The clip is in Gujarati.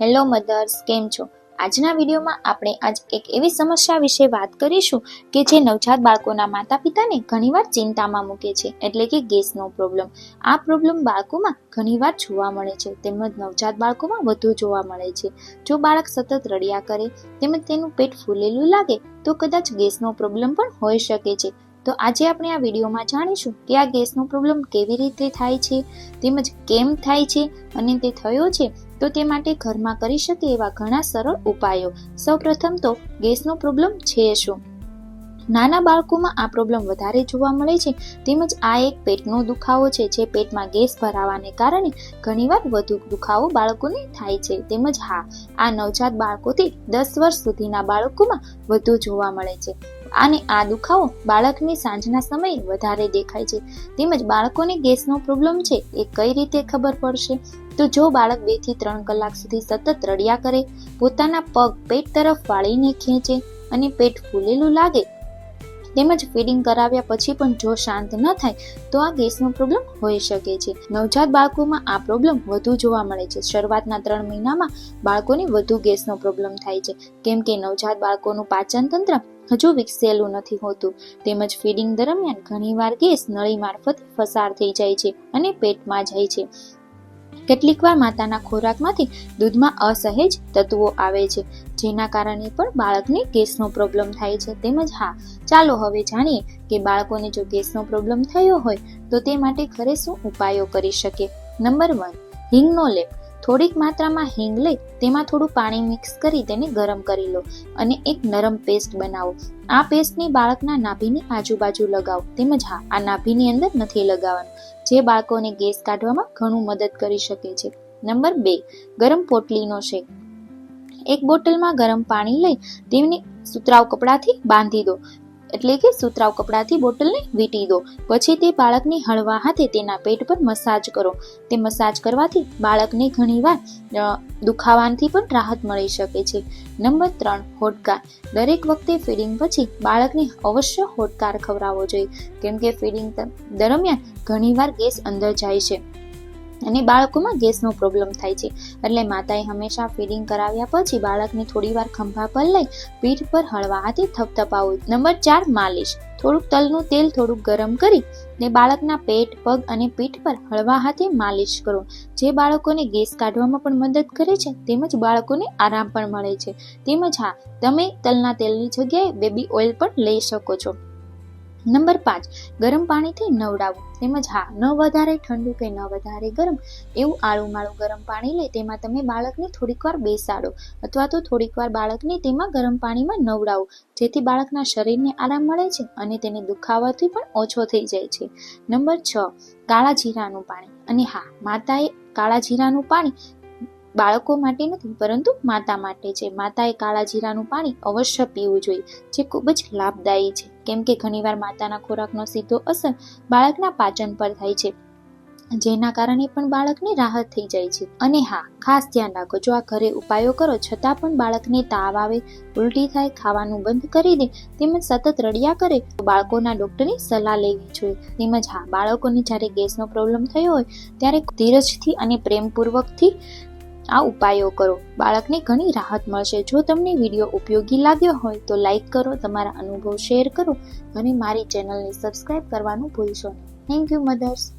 હેલો મધર્સ કેમ છો? આજના વિડીયોમાં આપણે આજ એક એવી સમસ્યા વિશે વાત કરીશું કે જે નવજાત બાળકોના માતા પિતાને ઘણીવાર ચિંતામાં મૂકે છે, એટલે કે ગેસનો પ્રોબ્લેમ આ પ્રોબ્લેમ બાળકોમાં ઘણીવાર જોવા મળે છે. તેમજ નવજાત બાળકોમાં વધુ જોવા મળે છે. જો બાળક સતત રડ્યા કરે, તેમજ તેનું પેટ ફૂલેલું લાગે, તો કદાચ ગેસનો પ્રોબ્લેમ પણ હોઈ શકે છે. તો આજે આપણે આ વિડીયોમાં જાણીશું કે આ ગેસનો પ્રોબ્લેમ કેવી રીતે થાય છે, તેમજ કેમ થાય છે અને તે થયો છે તો તે માટે ઘરમાં કરી શકે એવા ઘણા સરળ ઉપાયો. સૌપ્રથમ તો ગેસનો પ્રોબ્લેમ છે શું? નાના બાળકોમાં આ પ્રોબ્લેમ વધારે જોવા મળે છે. તેમજ આ એક પેટનો દુખાવો છે. જે પેટમાં ગેસ ભરાવાને કારણે ઘણીવાર વધુ દુખાવો બાળકોને થાય છે. તેમજ હા, આ નવજાત બાળકોથી દસ વર્ષ સુધીના બાળકોમાં વધુ જોવા મળે છે. અને આ દુખાવો બાળકની સાંજના સમયે વધારે દેખાય છે. તેમજ બાળકોને ગેસનો પ્રોબ્લેમ છે એ કઈ રીતે ખબર પડશે? તો જો બાળક બેથી ત્રણ કલાક સુધી સતત રડ્યા કરે, પોતાના પગ પેટ તરફ વાળીને ખેંચે અને પેટ ફૂલેલું લાગે, તેમજ ફીડિંગ કરાવ્યા પછી પણ જો શાંત ન થાય, તો આ ગેસનો પ્રોબ્લેમ હોઈ શકે છે. નવજાત બાળકોમાં આ પ્રોબ્લેમ વધુ જોવા મળે છે. શરૂઆતના ત્રણ મહિનામાં બાળકોને વધુ ગેસનો પ્રોબ્લેમ થાય છે. કેમ કે નવજાત બાળકોનું પાચન તંત્ર હજુ વિકસેલું નથી હોતું. તેમજ ફીડિંગ દરમિયાન ઘણીવાર ગેસ નળી મારફત પસાર થઈ જાય છે અને પેટમાં જાય છે. કેટલીકવાર માતાના ખોરાકમાંથી દૂધમાં અસહેજ તત્વો આવે છે, જેના કારણે પણ બાળકને ગેસનો પ્રોબ્લેમ થાય છે. તેમજ હા, ચાલો હવે જાણીએ કે બાળકોને જો ગેસનો પ્રોબ્લેમ થયો હોય, તો તે માટે ઘરે શું ઉપાયો કરી શકે? નંબર વન, હિંગનો લેપ. થોડીક માત્રામાં હિંગ લઈ તેમાં થોડું પાણી મિક્સ કરી તેને ગરમ કરી લો અને એક નરમ પેસ્ટ બનાવો. આ પેસ્ટને બાળકના નાભીની આજુબાજુ લગાવો તેમજ હા, આ નાભીની અંદર નથી લગાવવાનું. જે બાળકોને ગેસ કાઢવામાં ઘણું મદદ કરી શકે છે. નંબર બે, ગરમ પોટલીનો શેક. એક બોટલમાં ગરમ પાણી લઈ તેમને સુતરાવ કપડાથી બાંધી દો. એટલે કે સુતરાવ કપડાથી બોટલને વીંટી દો. પછી તે બાળકને હળવા હાથે તેના પેટ પર મસાજ કરો. તે મસાજ કરવાથી બાળકને ઘણીવાર દુખાવાથી પણ રાહત મળી શકે છે. નંબર ત્રણ, હોડકાર. દરેક વખતે ફીડિંગ પછી બાળકને અવશ્ય હોડકાર ખવડાવવો જોઈએ. કેમ કે ફીડિંગ દરમિયાન ઘણીવાર ગેસ અંદર જાય છે. અને બાળકોમાં ગેસનો પ્રોબ્લેમ થાય છે. એટલે માતાએ હંમેશા ફીડિંગ કરાવ્યા પછી બાળકને થોડીવાર ખંભા પર લઈ પીઠ પર હળવા હાથે થપથપાવવું નંબર ચાર, માલિશ. થોડુંક તલનું તેલ થોડુંક ગરમ કરી ને બાળકના પેટ, પગ અને પીઠ પર હળવા હાથે માલિશ કરો. જે બાળકોને ગેસ કાઢવામાં પણ મદદ કરે છે, તેમજ બાળકોને આરામ પણ મળે છે. તેમજ હા, તમે તલના તેલની જગ્યાએ બેબી ઓઇલ પણ લઈ શકો છો. નંબર પાંચ, ગરમ પાણીથી નવડાવવું તેમજ હા, ન વધારે ઠંડુ કે ન વધારે ગરમ, એવું આળું માળું ગરમ પાણી લે, તેમાં તમે બાળકને થોડીક વાર બેસાડો. અથવા તો થોડીક વાર બાળકને તેમાં ગરમ પાણીમાં નવડાવો, જેથી બાળકના શરીરને આરામ મળે છે અને તેને દુખાવાથી પણ ઓછો થઈ જાય છે. નંબર છ, કાળા જીરાનું પાણી. અને હા, માતાએ કાળા જીરાનું પાણી બાળકો માટે નથી, પરંતુ માતા માટે છે. માતાએ કાળા જીરાનું પાણી અવશ્ય પીવું જોઈએ, જે ખૂબ જ લાભદાયી છે. કેમ કે ઘણીવાર માતાના ખોરાકનો સીધો અસર બાળકના પાચન પર થાય છે. જેના કારણે પણ બાળકને રાહત થઈ જાય છે. અને હા, ખાસ ધ્યાન રાખો, જો આ ઘરે ઉપાયો કરો, છતાં પણ બાળકને તાવ આવે, ઉલટી થાય, ખાવાનું બંધ કરી દે, તેમજ સતત રડિયા કરે, તો બાળકોના ડોક્ટરની સલાહ લેવી જોઈએ. તેમજ હા, બાળકોને જ્યારે ગેસનો પ્રોબ્લેમ થયો હોય, ત્યારે ધીરજથી અને પ્રેમપૂર્વકથી આ ઉપાયો કરો. બાળકને ઘણી રાહત મળશે. જો તમને વીડિયો ઉપયોગી લાગ્યો હોય તો લાઈક કરો, તમારા અનુભવ શેર કરો અને મારી ચેનલને સબસ્ક્રાઇબ કરવાનું ભૂલશો નહીં. Thank you, mothers.